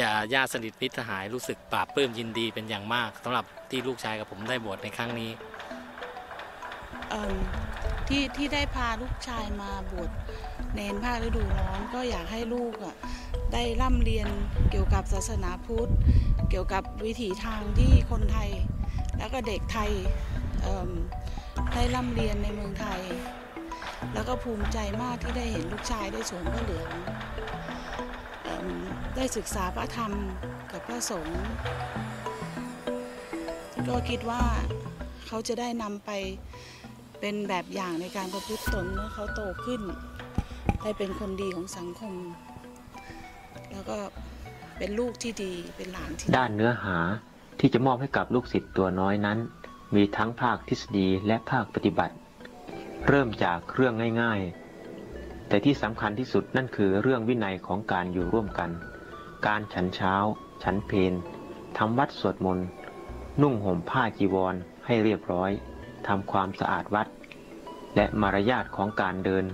จะญาติสนิทมิตรสหายรู้สึกปลาบปลื้มยินดีเป็นอย่างมากสำหรับที่ลูกชายกับผมได้บวชในครั้งนี้ ที่ที่ได้พาลูกชายมาบวชเนนภาคฤดูร้อนก็อยากให้ลูกอะได้ร่ำเรียนเกี่ยวกับศาสนาพุทธ เกี่ยวกับวิถีทางที่คนไทย แล้วก็เด็กไทยได้ร่ำเรียนในเมืองไทย แล้วก็ภูมิใจมากที่ได้เห็นลูกชายได้สวมพระเหลือง ได้ศึกษาพระธรรมกับพระสงฆ์ก็คิดว่าเขาจะได้นำไปเป็นแบบอย่างในการประพฤติตนเมื่อเขาโตขึ้น ได้เป็นคนดีของสังคม แล้วก็เป็นลูกที่ดีเป็นหลานที่ดีด้านเนื้อหาที่จะมอบให้กับลูกศิษย์ตัวน้อยนั้น มีทั้งภาคทฤษฎีและภาคปฏิบัติ เริ่มจากเรื่องง่าย ๆ แต่ที่สำคัญที่สุดนั่นคือเรื่องวินัยของการอยู่ร่วมกัน การฉันเช้า ฉันเพลทำวัดสวดมนต์ นุ่งห่มผ้าจีวรให้เรียบร้อย ทำความสะอาดวัด และมารยาทของการเดิน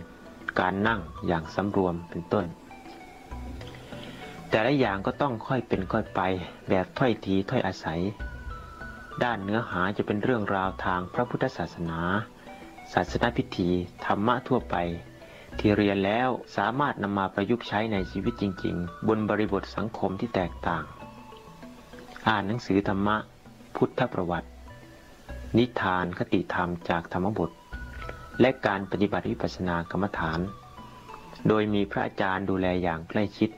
การนั่งอย่างสำรวมเป็นต้น แต่ละอย่างก็ต้องค่อยเป็นค่อยไปแบบถ้อยทีถ้อยอาศัย ด้านเนื้อหาจะเป็นเรื่องราวทางพระพุทธศาสนา ศาสนพิธี ธรรมะทั่วไป ที่เรียนแล้วสามารถนำมาประยุกต์ใช้ในชีวิตจริง ๆ บนบริบทสังคมที่แตกต่าง อ่านหนังสือธรรมะ พุทธประวัติ นิทานคติธรรมจากธรรมบท และการปฏิบัติวิปัสสนากรรมฐาน โดยมีพระอาจารย์ดูแลอย่างใกล้ชิด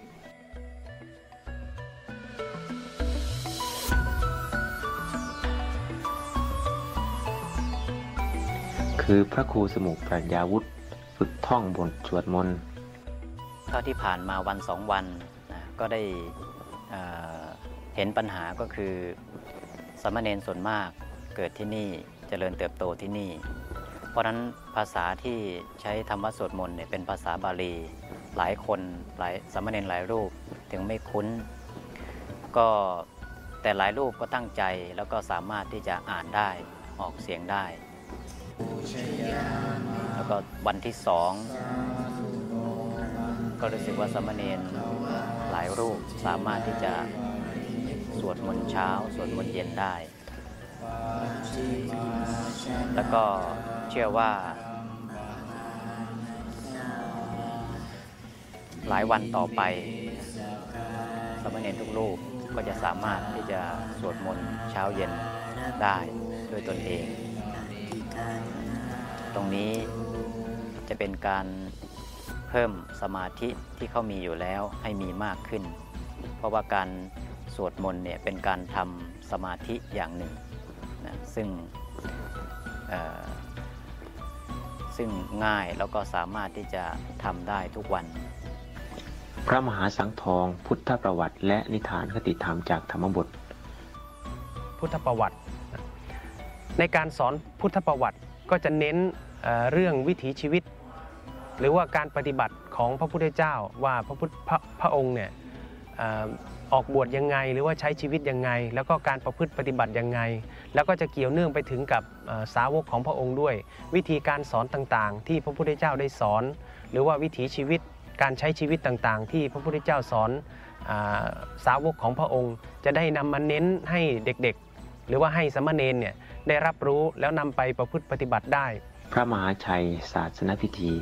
คือพระครูสมุปรัญญาวุฒิ ฝึกท่องบทสวดมนต์เท่าที่ผ่านมาวันสองวันนะก็ได้เเห็นปัญหาก็คือสามเณรส่วนมากเกิดที่นี่เจริญเติบโตที่นี่ เพราะฉะนั้นภาษาที่ใช้ธรรมะสวดมนต์เนี่ยเป็นภาษาบาลี หลายคนหลายสามเณรหลายรูปถึงไม่คุ้น ก็แต่หลายรูปก็ตั้งใจแล้วก็สามารถที่จะอ่านได้ออกเสียงได้ แล้วก็วันที่สองก็รู้สึกว่าสามเณรหลายรูปสามารถที่จะสวดมนต์เช้า สวดมนต์เย็นได้ แล้วก็เชื่อว่า หลายวันต่อไปสามเณรทุกรูปก็จะสามารถที่จะสวดมนต์เช้าเย็นได้ด้วยตนเอง ตรงนี้จะเป็นการเพิ่มสมาธิที่เขามีอยู่แล้วให้มีมากขึ้น เพราะว่าการสวดมนต์เนี่ยเป็นการทำสมาธิอย่างหนึ่งนะซึ่งเอ่อซึ่งง่ายแล้วก็สามารถที่จะทำได้ทุกวัน พระมหาสังทองพุทธประวัติ และนิทานคติธรรมจากธรรมบท พุทธประวัติ ในการสอนพุทธประวัติ ก็จะเน้นเรื่องวิถีชีวิต หรือว่าการปฏิบัติของพระพุทธเจ้าว่าพระพุทธพระองค์เนี่ยออกบวชยังไง หรือว่าใช้ชีวิตยังไง แล้วก็การประพฤติปฏิบัติยังไง แล้วก็จะเกี่ยวเนื่องไปถึงกับสาวกของพระองค์ด้วย วิธีการสอนต่างๆ ที่พระพุทธเจ้าได้สอน หรือว่าวิถีชีวิตการใช้ชีวิตต่างๆ ที่พระพุทธเจ้าสอนสาวกของพระองค์ จะได้นำมาเน้นให้เด็กๆ หรือว่าให้สามเณรเนี่ยได้รับรู้แล้วนำไปประพฤติปฏิบัติได้ พระมหาชัยศาสนพิธี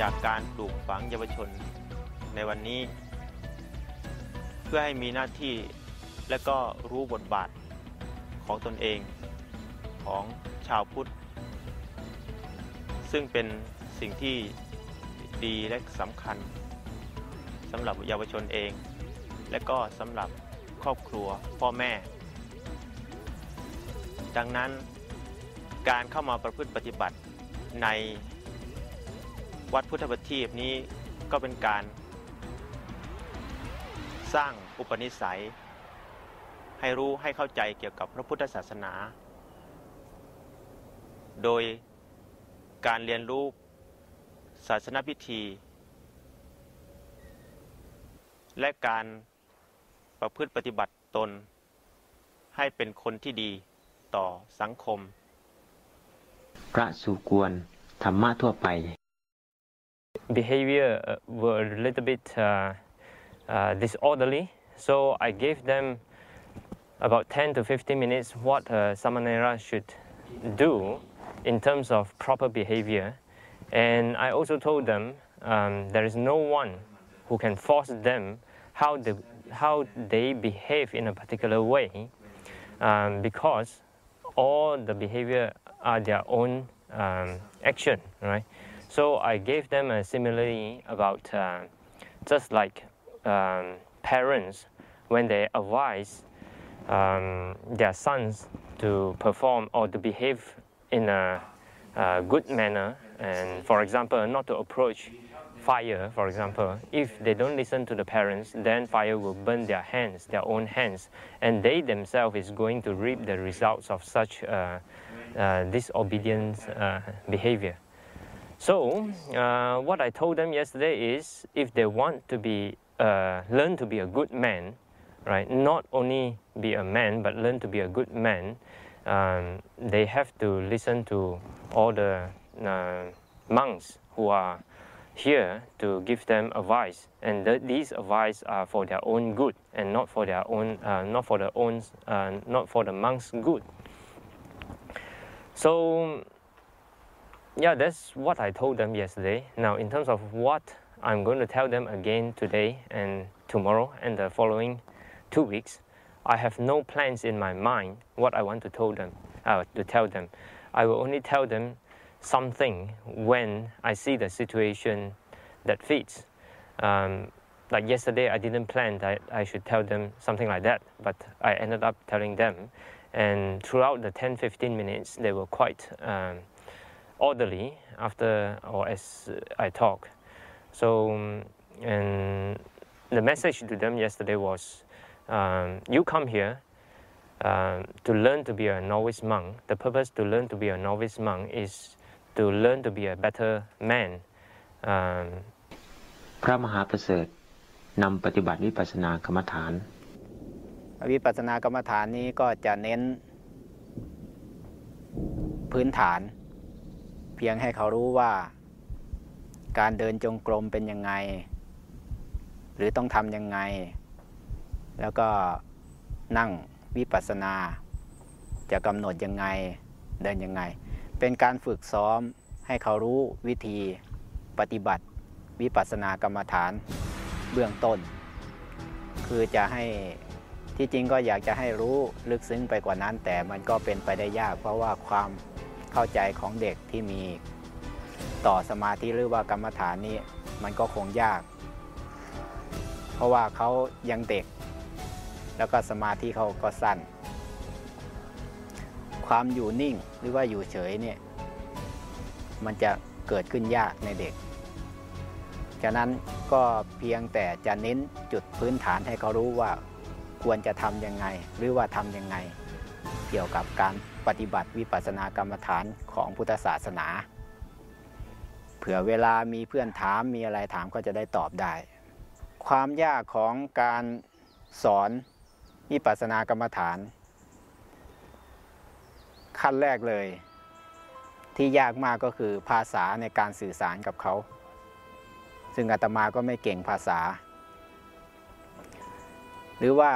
จากการปลูกฝังเยาวชนในวันนี้ เพื่อให้มีหน้าที่และก็รู้บทบาทของตนเองของชาวพุทธ ซึ่งเป็นสิ่งที่ดีและสำคัญสำหรับเยาวชนเอง และก็สำหรับ ครอบครัว พ่อแม่ ดังนั้นการเข้ามาประพฤติปฏิบัติในวัดพุทธประทีปนี้ก็เป็นการ สร้างอุปนิสัย ให้รู้ให้เข้าใจเกี่ยวกับพระพุทธศาสนา โดยการเรียนรู้ศาสนพิธี และการ ประพฤติปฏิบัติตน ให้เป็นคนที่ดีต่อสังคม พระสุกวน ธรรมะทั่วไป behavior uh, were a little bit uh, uh, disorderly. So I gave them about 10 to 15 minutes what a Samanera should do in terms of proper behavior. And I also told them um, there is no one who can force them how they, how they behave in a particular way um, because all the behavior are their own um, action, right? So I gave them a simile about uh, just like um, parents when they advise um, their sons to perform or to behave in a, a good manner, and for example, not to approach fire, for example, if they don't listen to the parents, then fire will burn their hands, their own hands, and they themselves is going to reap the results of such uh, uh, disobedient uh, behavior. So, uh, what I told them yesterday is if they want to be, uh, learn to be a good man, right, not only be a man, but learn to be a good man, um, they have to listen to all the uh, monks who are here to give them advice, and th- these advice are for their own good and not for their own, uh, not for the own, uh, not for the monks' good. So, yeah, that's what I told them yesterday. Now, in terms of what I'm going to tell them again today and tomorrow and the following two weeks, I have no plans in my mind what I want to tell them. Uh, to tell them, I will only tell them something when I see the situation that fits. Um, like yesterday, I didn't plan that I should tell them something like that, but I ended up telling them. And throughout the 10 15 minutes, they were quite um, orderly after or as I talk. So, and the message to them yesterday was um, you come here um, to learn to be a novice monk. The purpose to learn to be a novice monk is to learn to be a better man. Um, พระมหาประเสริฐนำปฏิบัติวิปัสสนากรรมฐาน วิปัสสนากรรมฐานนี้ก็จะเน้นพื้นฐาน เพียงให้เขารู้ว่า การเดินจงกรมเป็นยังไง หรือต้องทำยังไง แล้วก็นั่งวิปัสสนา จะกำหนดยังไงเดินยังไง เป็นการฝึกซ้อมให้เขารู้วิธีปฏิบัติ วิปัสสนากรรมฐานเบื้องต้น คือจะให้ที่จริงก็อยากจะให้รู้ลึกซึ้งไปกว่านั้น แต่มันก็เป็นไปได้ยาก เพราะว่าความเข้าใจของเด็กที่มีต่อสมาธิหรือว่ากรรมฐานนี้มันก็คงยาก เพราะว่าเขายังเด็ก แล้วก็สมาธิเขาก็สั้น ความอยู่นิ่งหรือว่าอยู่เฉยเนี่ยมันจะเกิดขึ้นยากในเด็ก ฉะนั้นก็เพียงแต่จะเน้นจุดพื้นฐานให้เขารู้ว่าควรจะทำยังไง หรือว่าทำยังไง เกี่ยวกับการปฏิบัติวิปัสสนากรรมฐานของพุทธศาสนา เผื่อเวลามีเพื่อนถามมีอะไรถามก็จะได้ตอบได้ ความยากของการสอนวิปัสสนากรรมฐาน ขั้นแรกเลย ที่ยากมากก็คือภาษาในการสื่อสารกับเขา ซึ่งอาตมาก็ไม่เก่งภาษา หรือว่า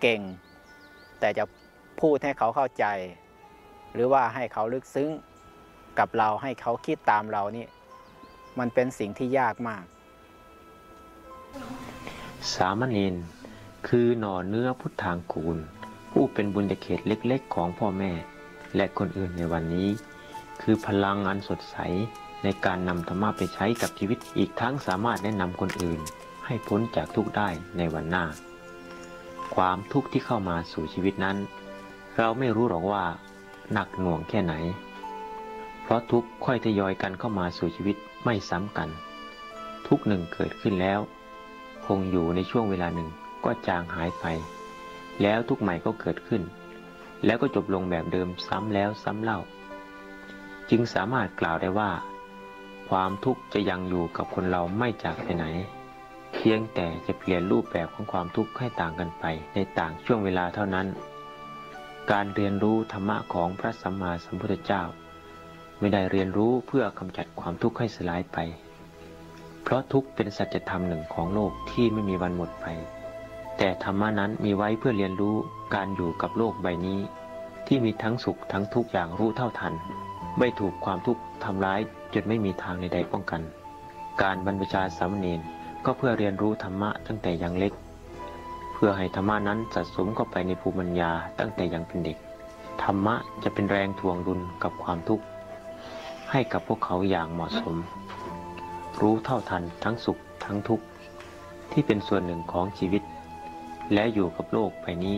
เก่ง แต่จะพูดให้เขาเข้าใจ หรือว่าให้เขาลึกซึ้งกับเราให้เขาคิดตามเรานี่ มันเป็นสิ่งที่ยากมาก สามเณรคือหน่อเนื้อพุทธางกูล ผู้เป็นบุญญาเขตเล็กๆ ของพ่อแม่ และคนอื่นในวันนี้ คือพลังอันสดใสในการนำธรรมะไปใช้กับชีวิตอีกทั้งสามารถแนะนำคนอื่น ให้พ้นจากทุกข์ได้ในวันหน้า ความทุกข์ที่เข้ามาสู่ชีวิตนั้น เราไม่รู้หรอกว่า หนักหน่วงแค่ไหน เพราะทุกข์ค่อยทยอยกันเข้ามาสู่ชีวิตไม่ซ้ำกัน ทุกหนึ่งเกิดขึ้นแล้ว คงอยู่ในช่วงเวลาหนึ่งก็จางหายไป แล้วทุกใหม่ก็เกิดขึ้น แล้วก็จบลงแบบเดิมซ้ำแล้วซ้ำเล่า จึงสามารถกล่าวได้ว่า ความทุกข์จะยังอยู่กับคนเราไม่จากไปไหน เพียงแต่จะเปลี่ยนรูปแบบของความทุกข์ให้ต่างกันไปในต่างช่วงเวลาเท่านั้น การเรียนรู้ธรรมะของพระสัมมาสัมพุทธเจ้า ไม่ได้เรียนรู้เพื่อกำจัดความทุกข์ให้สลายไป เพราะทุกข์เป็นสัจธรรมหนึ่งของโลกที่ไม่มีวันหมดไป แต่ธรรมะนั้นมีไว้เพื่อเรียนรู้การอยู่กับโลกใบนี้ ที่มีทั้งสุขทั้งทุกข์อย่างรู้เท่าทัน ไม่ถูกความทุกข์ทำร้ายจนไม่มีทางใดๆป้องกัน การบรรพชาสามเณรก็เพื่อเรียนรู้ธรรมะตั้งแต่ยังเล็ก เพื่อให้ธรรมะนั้นสะสมเข้าไปในภูมิปัญญาตั้งแต่ยังเป็นเด็ก ธรรมะจะเป็นแรงทวงดุลกับความทุกข์ให้กับพวกเขาอย่างเหมาะสม รู้เท่าทันทั้งสุขทั้งทุกข์ที่เป็นส่วนหนึ่งของชีวิต และอยู่กับโลกใบนี้